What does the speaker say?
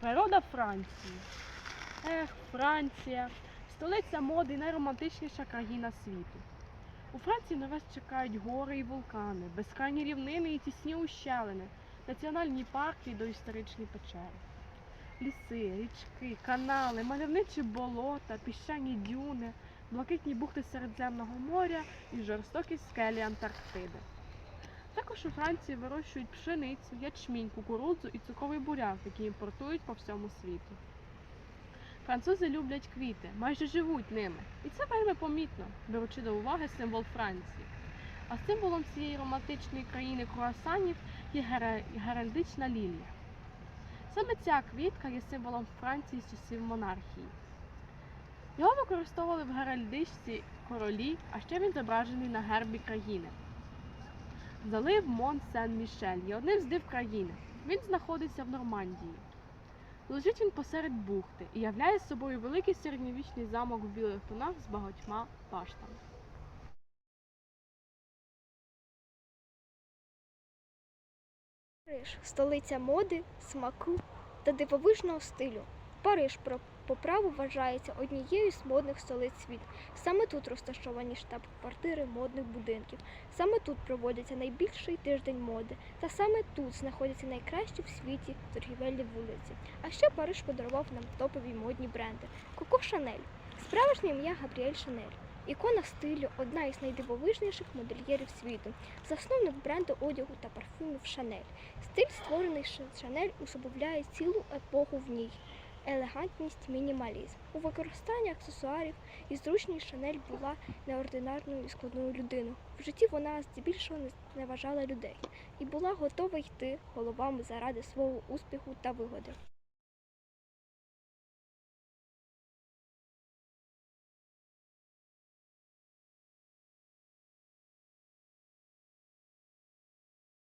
Природа Франції. Ех, Франція, столиця моди найромантичніша країна світу. У Франції на вас чекають гори і вулкани, безкрайні рівнини і тісні ущелини, національні парки і доісторичні печери. Ліси, річки, канали, мальовничі болота, піщані дюни, блакитні бухти Середземного моря і жорстокі скелі Антарктиди. Також у Франції вирощують пшеницю, ячмінь, кукурудзу і цукровий буряк, які імпортують по всьому світу. Французи люблять квіти, майже живуть ними. І це вельми помітно, беручи до уваги символ Франції. А символом цієї романтичної країни круасанів є геральдична лілія. Саме ця квітка є символом Франції з часів монархії. Його використовували в геральдичці королі, а ще він зображений на гербі країни. Залив Мон Сен-Мішель є одним з див країни. Він знаходиться в Нормандії. Лежить він посеред бухти і являє собою великий середньовічний замок в білих тонах з багатьма баштами. Париж столиця моди, смаку та дивовижного стилю. Париж про по праву вважається однією з модних столиць світу. Саме тут розташовані штаб-квартири модних будинків. Саме тут проводиться найбільший тиждень моди. Та саме тут знаходяться найкращі в світі торгівельні вулиці. А ще Париж подарував нам топові модні бренди. Коко Шанель. Справжнє ім'я Габріель Шанель. Ікона стилю, одна із найдивовижніших модельєрів світу, засновник бренду одягу та парфумів Шанель. Стиль, створений Шанель, усобовляє цілу епоху в ній. Елегантність, мінімалізм. У використанні аксесуарів і зручність Шанель була неординарною і складною людиною. В житті вона здебільшого не зневажала людей і була готова йти головами заради свого успіху та вигоди.